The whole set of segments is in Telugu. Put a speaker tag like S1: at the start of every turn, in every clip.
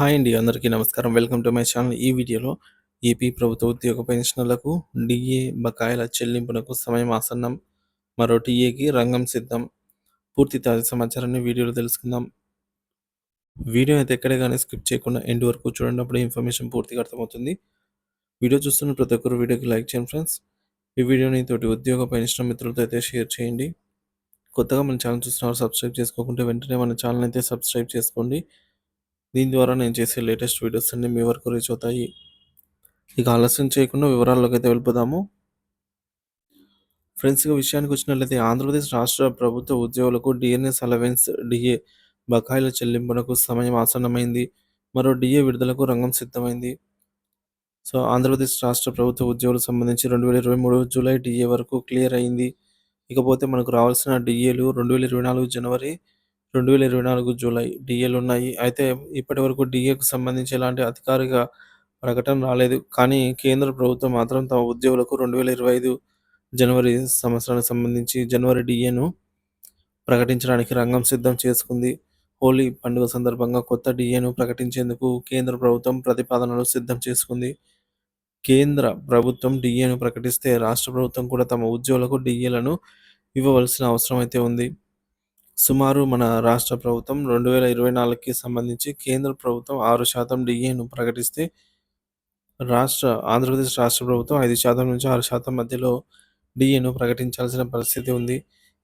S1: హాయ్ అండి అందరికీ నమస్కారం. Welcome to my channel. ఈ వీడియోలో ఏపీ ప్రభుత్వ ఉద్యోగ పెన్షనర్లకు డిఏ బకాయిల చెల్లింపునకు సమయం ఆసన్నం మరో టీఏకి రంగం సిద్ధం. పూర్తి తాజా సమాచారాన్ని వీడియోలో తెలుసుకుందాం. వీడియో అయితే ఎక్కడే కానీ స్కిప్ చేయకుండా ఎండ్ వరకు చూడండి అప్పుడు ఇన్ఫర్మేషన్ పూర్తిగా అర్థమవుతుంది. వీడియో చూస్తున్న ప్రతి ఒక్కరు వీడియోకి లైక్ చేయండి ఫ్రెండ్స్. ఈ వీడియోని తోటి ఉద్యోగ పెన్షన్ మిత్రులతో అయితే షేర్ చేయండి. కొత్తగా మన ఛానల్ చూస్తున్నారు సబ్స్క్రైబ్ చేసుకోకుంటే వెంటనే మన ఛానల్ అయితే సబ్స్క్రైబ్ చేసుకోండి. దీని ద్వారా నేను చేసే లేటెస్ట్ వీడియోస్ అన్ని మీ వరకు రీచ్ అవుతాయి. ఇక ఆలస్యం చేయకుండా వివరాల్లోకి అయితే వెళ్ళిపోదాము ఫ్రెండ్స్గా విషయానికి వచ్చినట్లయితే ఆంధ్రప్రదేశ్ రాష్ట్ర ప్రభుత్వ ఉద్యోగులకు డిఎన్ఎస్ అలవెన్స్ డిఏ బకాయిల చెల్లింపునకు సమయం ఆసన్నమైంది. మరో డిఏ విడుదలకు రంగం సిద్ధమైంది. సో ఆంధ్రప్రదేశ్ రాష్ట్ర ప్రభుత్వ ఉద్యోగులకు సంబంధించి రెండు వేల ఇరవై మూడు జూలై డిఏ వరకు క్లియర్ అయింది. ఇకపోతే మనకు రావాల్సిన డిఏలు రెండు వేల ఇరవై నాలుగు జనవరి రెండు వేల ఇరవై నాలుగు జూలై డిఏలు ఉన్నాయి. అయితే ఇప్పటి వరకు డిఏకు సంబంధించి ఎలాంటి అధికారిక ప్రకటన రాలేదు. కానీ కేంద్ర ప్రభుత్వం మాత్రం తమ ఉద్యోగులకు రెండు వేల ఇరవై ఐదు జనవరి సంవత్సరానికి సంబంధించి జనవరి డిఏను ప్రకటించడానికి రంగం సిద్ధం చేసుకుంది. హోలీ పండుగ సందర్భంగా కొత్త డిఏను ప్రకటించేందుకు కేంద్ర ప్రభుత్వం ప్రతిపాదనలు సిద్ధం చేసుకుంది. కేంద్ర ప్రభుత్వం డిఏను ప్రకటిస్తే రాష్ట్ర ప్రభుత్వం కూడా తమ ఉద్యోగులకు డిఏలను ఇవ్వవలసిన అవసరం అయితే ఉంది. సుమారు మన రాష్ట్ర ప్రభుత్వం రెండు వేల ఇరవై నాలుగుకి సంబంధించి కేంద్ర ప్రభుత్వం ఆరు శాతం డిఏను ప్రకటిస్తే రాష్ట్ర ఆంధ్రప్రదేశ్ రాష్ట్ర ప్రభుత్వం ఐదు శాతం నుంచి ఆరు శాతం మధ్యలో డిఏను ప్రకటించాల్సిన పరిస్థితి ఉంది.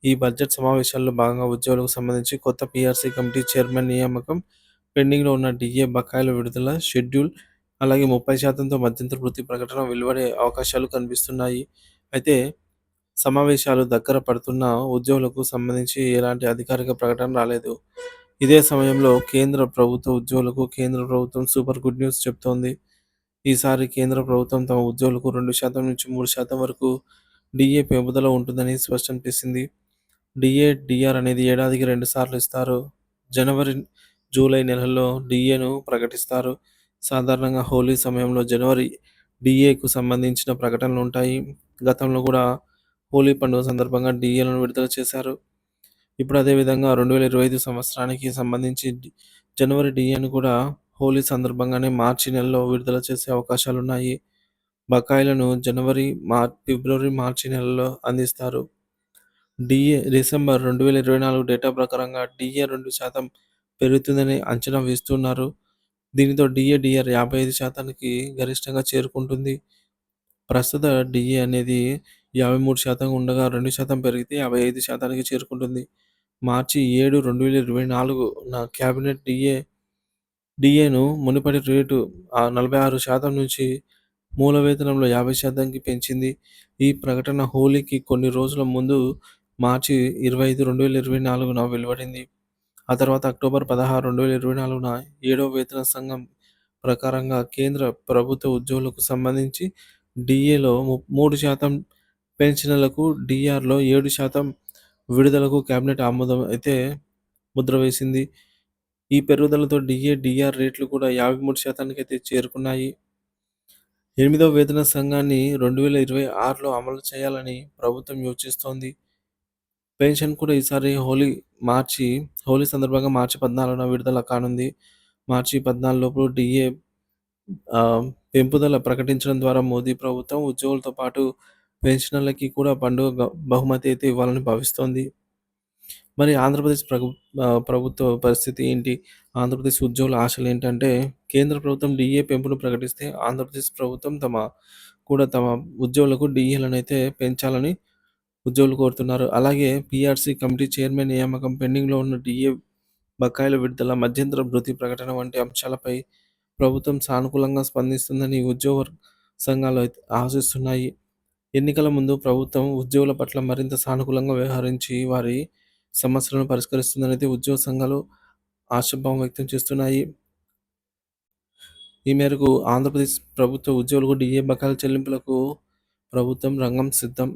S1: ఈ బడ్జెట్ సమావేశాల్లో భాగంగా ఉద్యోగులకు సంబంధించి కొత్త పిఆర్సీ కమిటీ చైర్మన్ నియామకం పెండింగ్లో ఉన్న డిఏ బకాయిల విడుదల షెడ్యూల్ అలాగే ముప్పై శాతంతో మధ్యంతర వృత్తి ప్రకటన వెలువడే అవకాశాలు కనిపిస్తున్నాయి. అయితే సమావేశాలు దగ్గర పడుతున్న ఉద్యోగులకు సంబంధించి ఎలాంటి అధికారిక ప్రకటన రాలేదు. ఇదే సమయంలో కేంద్ర ప్రభుత్వ ఉద్యోగులకు కేంద్ర ప్రభుత్వం సూపర్ గుడ్ న్యూస్ చెప్తోంది. ఈసారి కేంద్ర ప్రభుత్వం తమ ఉద్యోగులకు రెండు శాతం నుంచి మూడు శాతం వరకు డిఏ పెంపుదల ఉంటుందని స్పష్టం చేసింది. డిఏ డిఆర్ అనేది ఏడాదికి రెండు సార్లు ఇస్తారు. జనవరి జూలై నెలల్లో డిఏను ప్రకటిస్తారు. సాధారణంగా హోలీ సమయంలో జనవరి డిఏకు సంబంధించిన ప్రకటనలు ఉంటాయి. గతంలో కూడా హోలీ పండుగ సందర్భంగా డిఏలను విడుదల చేశారు. ఇప్పుడు అదేవిధంగా రెండు వేల ఇరవై ఐదు సంవత్సరానికి సంబంధించి జనవరి డిఎను కూడా హోలీ సందర్భంగానే మార్చి నెలలో విడుదల చేసే అవకాశాలు ఉన్నాయి బకాయిలను జనవరి మార్ ఫిబ్రవరి మార్చి నెలలో అందిస్తారు. డిఏ డిసెంబర్ రెండు వేల ఇరవై నాలుగు డేటా ప్రకారంగా డిఏ రెండు శాతం పెరుగుతుందని అంచనా వేస్తున్నారు. దీనితో డిఏ డిఆర్ యాభై ఐదు శాతానికి గరిష్టంగా చేరుకుంటుంది. ప్రస్తుత డిఏ అనేది యాభై మూడు శాతం ఉండగా రెండు శాతం పెరిగితే యాభై ఐదు శాతానికి చేరుకుంటుంది. మార్చి ఏడు రెండు వేల ఇరవై నాలుగు నా క్యాబినెట్ డిఏ డిఏను మునుపటి రేటు నలభై ఆరు శాతం నుంచి మూల వేతనంలో యాభై శాతానికి పెంచింది. ఈ ప్రకటన హోలీకి కొన్ని రోజుల ముందు మార్చి ఇరవై ఐదు రెండు వేల ఇరవై నాలుగున వెలువడింది. ఆ తర్వాత అక్టోబర్ పదహారు రెండు వేల ఇరవై నాలుగున ఏడవ వేతన సంఘం ప్రకారంగా కేంద్ర ప్రభుత్వ ఉద్యోగులకు సంబంధించి డిఏలో మూడు శాతం పెన్షన్లకు డిఆర్లో ఏడు శాతం విడుదలకు కేబినెట్ ఆమోదం అయితే ముద్ర వేసింది. ఈ పెరుగుదలతో డిఏ డిఆర్ రేట్లు కూడా యాభై మూడు శాతానికి అయితే చేరుకున్నాయి. ఎనిమిదవ వేతన సంఘాన్ని రెండు వేల ఇరవై ఆరులో అమలు చేయాలని ప్రభుత్వం యోచిస్తోంది. పెన్షన్ కూడా ఈసారి హోలీ మార్చి హోలీ సందర్భంగా మార్చి పద్నాలుగున విడుదల కానుంది. మార్చి పద్నాలుగు లోపు డిఏ పెంపుదల ప్రకటించడం ద్వారా మోదీ ప్రభుత్వం ఉద్యోగులతో పాటు పెన్షనర్లకి కూడా పండుగ బహుమతి అయితే ఇవ్వాలని భావిస్తోంది. మరి ఆంధ్రప్రదేశ్ ప్రభు ప్రభుత్వ పరిస్థితి ఏంటి? ఆంధ్రప్రదేశ్ ఉద్యోగుల ఆశలు ఏంటంటే కేంద్ర ప్రభుత్వం డిఏ పెంపును ప్రకటిస్తే ఆంధ్రప్రదేశ్ ప్రభుత్వం తమ కూడా తమ ఉద్యోగులకు డిఏలను అయితే పెంచాలని ఉద్యోగులు కోరుతున్నారు. అలాగే పిఆర్సీ కమిటీ చైర్మన్ నియామకం పెండింగ్లో ఉన్న డిఏ బకాయిల విడుదల మధ్యంతర భృతి ప్రకటన వంటి అంశాలపై ప్రభుత్వం సానుకూలంగా స్పందిస్తుందని ఉద్యోగ సంఘాలు ఆశిస్తున్నాయి. ఎన్నికల ముందు ప్రభుత్వం ఉద్యోగుల పట్ల మరింత సానుకూలంగా వ్యవహరించి వారి సమస్యలను పరిష్కరిస్తుందనేది ఉద్యోగ సంఘాలు ఆశాభావం వ్యక్తం చేస్తున్నాయి. ఈ మేరకు ఆంధ్రప్రదేశ్ ప్రభుత్వ ఉద్యోగులకు డిఏ బకాయిల చెల్లింపులకు ప్రభుత్వం రంగం సిద్ధం.